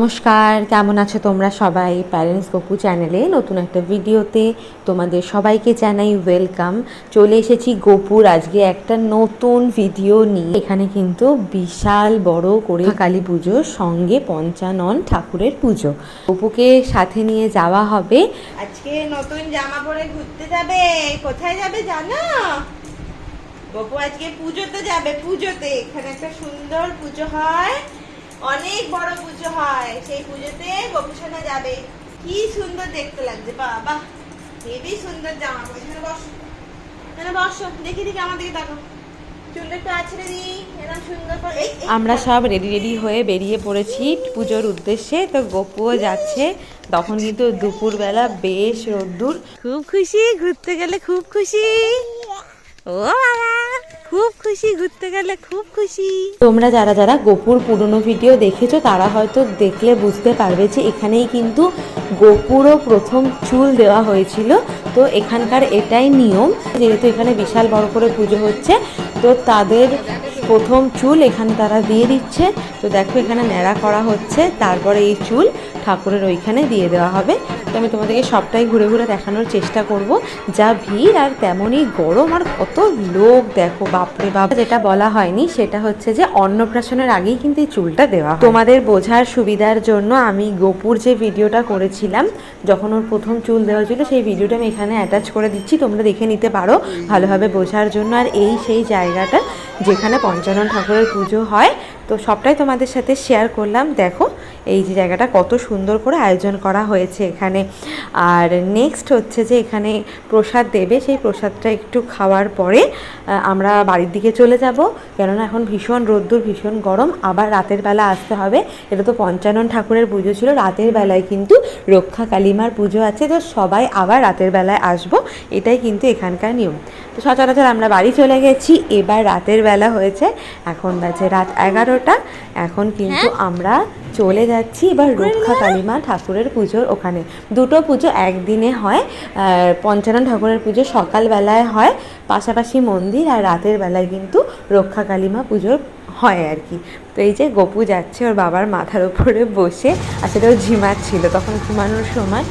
নমস্কার, কেমন আছো তোমরা সবাই? প্যারেন্টস গপু চ্যানেলে নতুন একটা ভিডিওতে তোমাদের সবাইকে জানাই ওয়েলকাম চলে এসেছি গোপুর আজকে একটা নতুন ভিডিও নিয়ে। এখানে কিন্তু বিশাল বড় করে কালী পুজোর সঙ্গে পঞ্চানন ঠাকুরের পুজো। গপুকে সাথে নিয়ে যাওয়া হবে। আজকে নতুন জামা পরে ঘুরতে যাবে। কোথায় যাবে জানো? বপু আজকে পুজোতে যাবে, পুজোতে। এখানে একটা সুন্দর পুজো হয়। অনেক বড় পুজো হয়। সেই পুজোতে বপু যাবে। কি সুন্দর দেখতে লাগছে। বাবা হেবি সুন্দর জামা এখানে বসো। এখানে বসো। দেখি দেখি আমার দিকে তাকো আমরা সব রেডি রেডি হয়ে বেরিয়ে পড়েছি পুজোর উদ্দেশ্যে। তো গপুও যাচ্ছে। তখন কিন্তু দুপুরবেলা বেশ রোদ্দুর। খুব খুশি। ঘুরতে গেলে খুব খুশি। ও খুব খুশি, ঘুরতে গেলে খুব খুশি। তোমরা যারা যারা গোপুর পুরনো ভিডিও দেখেছ, তারা হয়তো দেখলে বুঝতে পারবে যে এখানেই কিন্তু গোপুরও প্রথম চুল দেওয়া হয়েছিল। তো এখানকার এটাই নিয়ম। যেহেতু এখানে বিশাল বড় করে পুজো হচ্ছে, তো তাদের প্রথম চুল এখানে তারা দিয়ে দিচ্ছে। তো দেখো এখানে ন্যাড়া করা হচ্ছে, তারপরে এই চুল ঠাকুরের ওইখানে দিয়ে দেওয়া হবে। আমি তোমাদেরকে সবটাই ঘুরে ঘুরে দেখানোর চেষ্টা করব। যা ভিড় আর তেমনই গরম আর কত লোক, দেখো বাপরে বাপ। যেটা বলা হয়নি সেটা হচ্ছে যে অন্নপ্রাশনের আগেই কিন্তু এই চুলটা দেওয়া তোমাদের বোঝার সুবিধার জন্য আমি গোপুর যে ভিডিওটা করেছিলাম, যখন ওর প্রথম চুল দেওয়া ছিল, সেই ভিডিওটা আমি এখানে অ্যাটাচ করে দিচ্ছি, তোমরা দেখে নিতে পারো ভালোভাবে বোঝার জন্য। আর এই সেই জায়গাটা যেখানে পঞ্চানন ঠাকুরের পুজো হয়, তো সবটাই তোমাদের সাথে শেয়ার করলাম। দেখো এই যে জায়গাটা কত সুন্দর করে আয়োজন করা হয়েছে এখানে। আর নেক্সট হচ্ছে যে এখানে প্রসাদ দেবে সেই প্রসাদটা একটু খাওয়ার পরে আমরা বাড়ির দিকে চলে যাব। কেননা এখন ভীষণ রোদ্দুর ভীষণ গরম আবার রাতের বেলা আসতে হবে। এটা তো পঞ্চানন ঠাকুরের পুজো ছিল রাতের বেলায় কিন্তু রক্ষা কালীমার পুজো আছে তো সবাই আবার রাতের বেলায় আসব। এটাই কিন্তু এখানকার নিয়ম। তো সচরাচর আমরা বাড়ি চলে গেছি এবার রাতের বেলা হয়েছে। এখন বাজে রাত এগারোটা। এখন কিন্তু আমরা চলে যাচ্ছি। এবার রক্ষা কালীমা ঠাকুরের পুজোর ওখানে। দুটো পুজো একদিনে হয় পঞ্চানন ঠাকুরের পুজো সকালবেলায় হয় পাশাপাশি মন্দির আর রাতের বেলায় কিন্তু রক্ষা কালীমা পুজোর হয় আর কি। তো এই যে গপু যাচ্ছে ওর বাবার মাথার উপরে বসে আর সেটাও ঝিমাচ্ছিল তখন ঘুমানোর সময়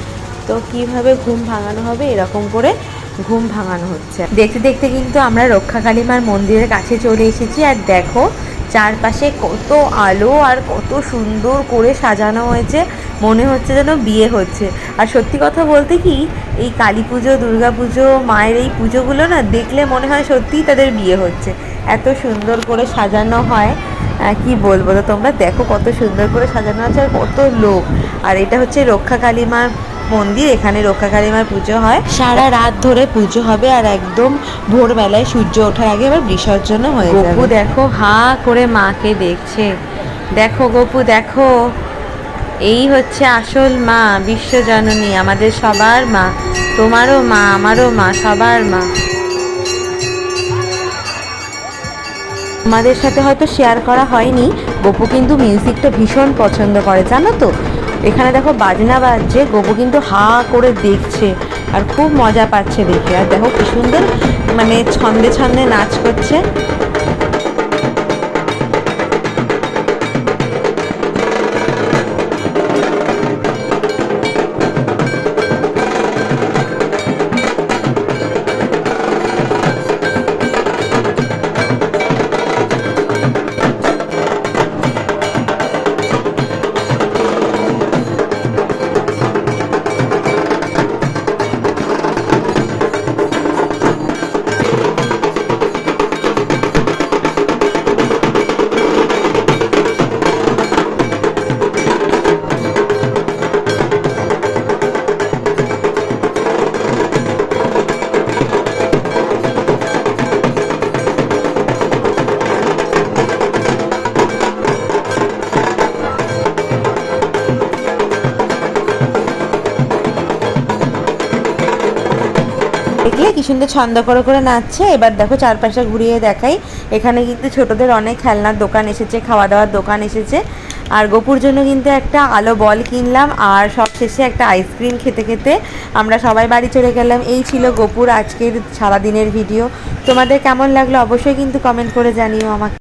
তো কীভাবে ঘুম ভাঙানো হবে এরকম করে ঘুম ভাঙানো হচ্ছে। দেখতে দেখতে কিন্তু আমরা রক্ষা কালীমার মন্দিরের কাছে চলে এসেছি আর দেখো চারপাশে কত আলো আর কত সুন্দর করে সাজানো হয়েছে। মনে হচ্ছে যেন বিয়ে হচ্ছে। আর সত্যি কথা বলতে কি, এই কালী পুজো, দুর্গা পুজো, মায়ের এই পুজোগুলো না দেখলে মনে হয় সত্যিই তাদের বিয়ে হচ্ছে। এত সুন্দর করে সাজানো হয়। কি বলব? তো তোমরা দেখো কত সুন্দর করে সাজানো আছে আর কত লোক। আর এটা হচ্ছে রক্ষা কালীমার মন্দির, এখানে রক্ষা কালীমার পুজো হয়। সারা রাত ধরে পুজো হবে আর একদম ভোরবেলায় সূর্য ওঠার আগে এবার বিসর্জনও হয়ে যাবে। গপু দেখো হা করে মাকে দেখছে। দেখো গপু, দেখো। এই হচ্ছে আসল মা, বিশ্বজননী, আমাদের সবার মা। তোমারও মা, আমারও মা, সবার মা। তোমাদের সাথে হয়তো শেয়ার করা হয়নি। গপু কিন্তু মিউজিকটা ভীষণ পছন্দ করে, জানো তো? এখানে দেখো বাজনা বাজছে গোবু কিন্তু হা করে দেখছে আর খুব মজা পাচ্ছে দেখে। আর দেখো কি সুন্দর মানে ছন্দে ছন্দে নাচ করছে। দেখলে কি সুন্দর ছন্দ করে করে নাচছে। এবার দেখো চারপাশে ঘুরিয়ে দেখাই। এখানে কিন্তু ছোটদের অনেক খেলনার দোকান এসেছে খাওয়া দাওয়ার দোকান এসেছে। আর গোপুর জন্য কিন্তু একটা আলো বল কিনলাম আর সব শেষে একটা আইসক্রিম খেতে খেতে আমরা সবাই বাড়ি চলে গেলাম। এই ছিল গোপুর আজকের সারাদিনের ভিডিও তোমাদের কেমন লাগল অবশ্যই কিন্তু কমেন্ট করে জানিও আমাকে।